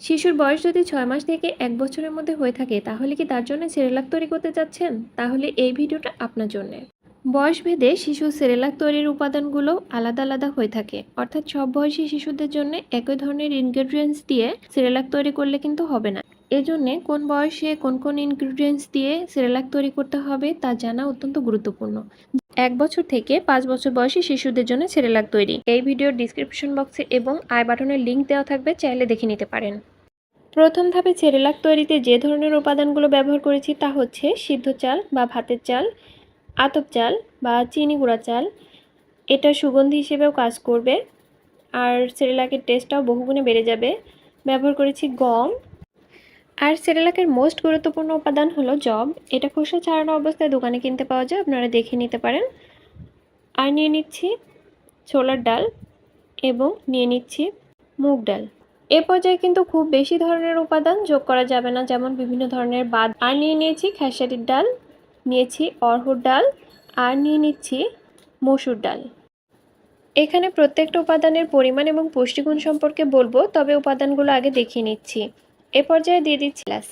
শিশুর বয়স যদি ছয় মাস থেকে এক বছরের মধ্যে হয়ে থাকে, তাহলে কি তার জন্য সেরেলাক তৈরি করতে চাচ্ছেন? তাহলে এই ভিডিওটা আপনার জন্য। বয়স ভেদে শিশুর সেরেলাক তৈরির উপাদানগুলো আলাদা আলাদা হয়ে থাকে। অর্থাৎ সব বয়সী শিশুদের জন্য একই ধরনের ইনগ্রেডিয়েন্টস দিয়ে সেরেলাক তৈরি করলে কিন্তু হবে না। এজন্যে কোন বয়সে কোন কোন ইনগ্রিডিয়েন্টস দিয়ে সেরেলাক তৈরি করতে হবে তা জানা অত্যন্ত গুরুত্বপূর্ণ। এক বছর থেকে পাঁচ বছর বয়সী শিশুদের জন্য সেরেলাক তৈরি। এই ভিডিওর ডিসক্রিপশন বক্সে এবং আই বাটনের লিঙ্ক দেওয়া থাকবে, চাইলে দেখে নিতে পারেন। প্রথম ধাপে সেরেলাক তৈরিতে যে ধরনের উপাদানগুলো ব্যবহার করেছি তা হচ্ছে সিদ্ধ চাল বা ভাতের চাল, আতপ চাল বা চিনি গুঁড়া চাল। এটা সুগন্ধি হিসেবেও কাজ করবে। আর সেরেলাকের টেস্টটাও বহুগুণে বেড়ে যাবে। ব্যবহার করেছি গম আর সেরেলাকের মোস্ট গুরুত্বপূর্ণ উপাদান হলো জব এটা খোসা ছাড়ানো অবস্থায় দোকানে কিনতে পাওয়া যায়, আপনারা দেখে নিতে পারেন। আর নিয়ে নিচ্ছি ছোলার ডাল এবং নিয়ে নিচ্ছি মুগ ডাল। এ পর্যায়ে কিন্তু খুব বেশি ধরনের উপাদান যোগ করা যাবে না, যেমন বিভিন্ন ধরনের বাদ। আর নিয়ে নিয়েছি খেসারির ডাল, নিয়েছি অরহর ডাল, আর নিয়ে নিচ্ছি মসুর ডাল। এখানে প্রত্যেকটা উপাদানের পরিমাণ এবং পুষ্টিগুণ সম্পর্কে বলব, তবে উপাদানগুলো আগে দেখিয়ে নিচ্ছি। এ পর্যায়ে দিয়ে দিচ্ছি লাস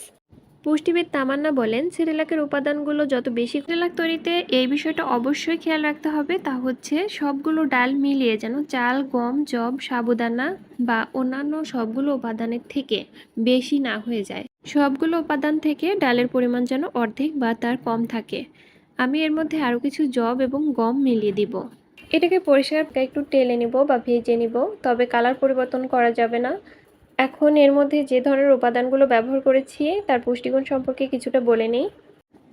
পুষ্টিবিদ তামান্না বলেন, সিরিলাকের উপাদানগুলো যত বেশি সিরিলাক তৈরিতে এই বিষয়টা অবশ্যই খেয়াল রাখতে হবে। তা হচ্ছে সবগুলো ডাল মিলিয়ে যেন চাল, গম জব সাবুদানা বা অন্যান্য সবগুলো উপাদানের থেকে বেশি না হয়ে যায়। সবগুলো উপাদান থেকে ডালের পরিমাণ যেন অর্ধেক বা তার কম থাকে। আমি এর মধ্যে আরও কিছু জব এবং গম মিলিয়ে দিব। এটাকে পরিষ্কার একটু টেলে নিব বা ভেজে নিব, তবে কালার পরিবর্তন করা যাবে না। এখন এর মধ্যে যে ধরনের উপাদানগুলো ব্যবহার করেছি, তার পুষ্টিগুণ সম্পর্কে কিছুটা বলে নিই।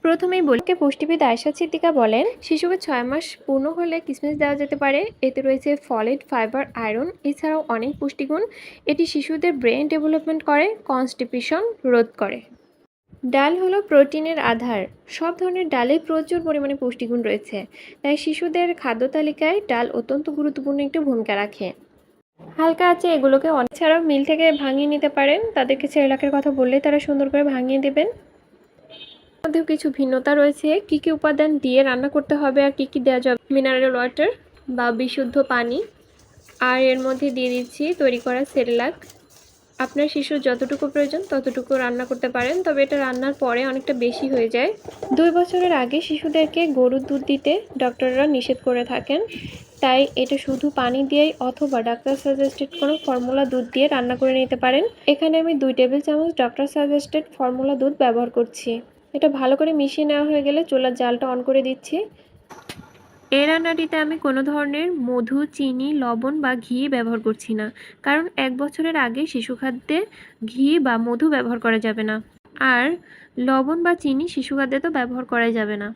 প্রথমেই বলি পুষ্টিবিদ আয়সা সিদ্দিকা বলেন, শিশুকে ছয় মাস পূর্ণ হলে কিসমিস দেওয়া যেতে পারে। এতে রয়েছে ফলেট, ফাইবার, আয়রন, এছাড়াও অনেক পুষ্টিগুণ। এটি শিশুদের ব্রেন ডেভেলপমেন্ট করে, কনস্টিপেশন রোধ করে। ডাল হলো প্রোটিনের আধার। সব ধরনের ডালে প্রচুর পরিমাণে পুষ্টিগুণ রয়েছে। তাই শিশুদের খাদ্য তালিকায় ডাল অত্যন্ত গুরুত্বপূর্ণ একটি ভূমিকা রাখে। হালকা আছে, এগুলোকে অনেক ছাড়াও মিল থেকে ভাঙিয়ে নিতে পারেন। তাদেরকে সেরেলাকের কথা বললে তারা সুন্দর করে ভাঙিয়ে দেবেন। মধ্যেও কিছু ভিন্নতা রয়েছে। কি কি উপাদান দিয়ে রান্না করতে হবে আর কি কী দেওয়া যাবে? মিনারেল ওয়াটার বা বিশুদ্ধ পানি। আর এর মধ্যে দিয়ে দিচ্ছি তৈরি করা সেরেলাক। আপনার শিশুর যতটুকু প্রয়োজন ততটুকু রান্না করতে পারেন, তবে এটা রান্নার পরে অনেকটা বেশি হয়ে যায়। দুই বছরের আগে শিশুদেরকে গরুর দুধ দিতে ডক্টররা নিষেধ করে থাকেন। তাই এটা শুধু পানি দিয়েই অথবা ডাক্তার সাজেস্টেড কোনো ফর্মুলা দুধ দিয়ে রান্না করে নিতে পারেন। এখানে আমি দুই টেবিল চামচ ডক্টর সাজেস্টেড ফর্মুলা দুধ ব্যবহার করছি। এটা ভালো করে মিশিয়ে নেওয়া হয়ে গেলে চুলার জালটা অন করে দিচ্ছি। এই রান্নাটিতে আমি কোনো ধরনের মধু, চিনি, লবণ বা ঘি ব্যবহার করছি না। কারণ এক বছরের আগে শিশু খাদ্যে ঘি বা মধু ব্যবহার করা যাবে না। আর লবণ বা চিনি শিশু খাদ্যে তো ব্যবহার করা যাবে না।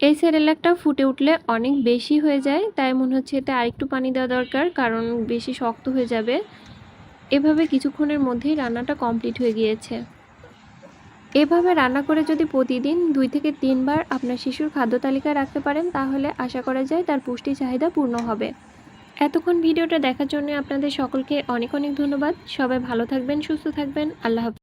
এই সেরেলাকটা ফুটে উঠলে অনেক বেশি হয়ে যায়, তাই মনে হচ্ছে এতে আরেকটু পানি দেওয়া দরকার, কারণ বেশি শক্ত হয়ে যাবে। এভাবে কিছুক্ষণের মধ্যেই রান্নাটা কমপ্লিট হয়ে গিয়েছে। এভাবে রান্না করে যদি প্রতিদিন দুই থেকে তিনবার আপনার শিশুর খাদ্য তালিকায় রাখতে পারেন, তাহলে আশা করা যায় তার পুষ্টি চাহিদা পূর্ণ হবে। এতক্ষণ ভিডিওটা দেখার জন্য আপনাদের সকলকে অনেক অনেক ধন্যবাদ। সবাই ভালো থাকবেন, সুস্থ থাকবেন। আল্লাহ